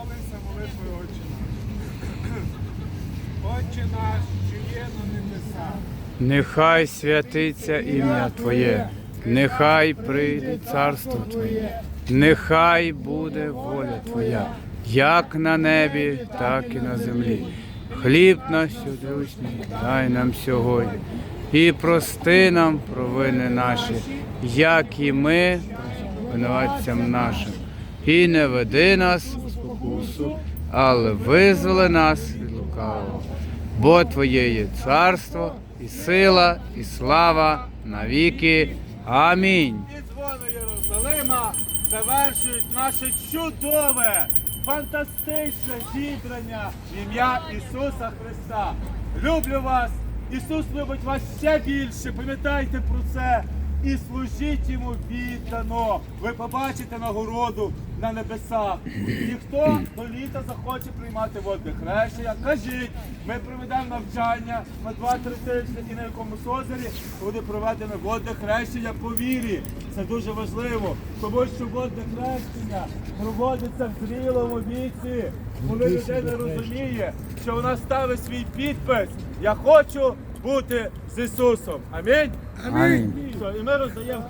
Помолися молитвою Отче наш. Отче наш, що є на небесах. Нехай святиться ім'я Твоє, нехай прийде царство Твоє, нехай буде воля Твоя, як на небі, так і на землі. Хліб наш щодручний дай нам сьогодні, і прости нам провини наші, як і ми винуватцям нашим. І не веди нас у спокусу, але визволи нас від лукавого. Бо Твоє є царство, і сила, і слава навіки. Амінь. І дзвони Єрусалима завершують наше чудове, фантастичне зібрання в ім'я Ісуса Христа. Люблю вас! Ісус любить вас ще більше. Пам'ятайте про це і служіть йому віддано. Ви побачите нагороду на небесах. І хто до літа захоче приймати водне хрещення, кажіть, ми проведемо навчання на 2-3 тижні і на якомусь озері буде проведено водне хрещення по вірі. Це дуже важливо, тому що водне хрещення проводиться в зрілому віці, коли людина розуміє, що вона ставить свій підпис. Я хочу бути з Ісусом. Амінь. Амінь. Все, І ми роздаємо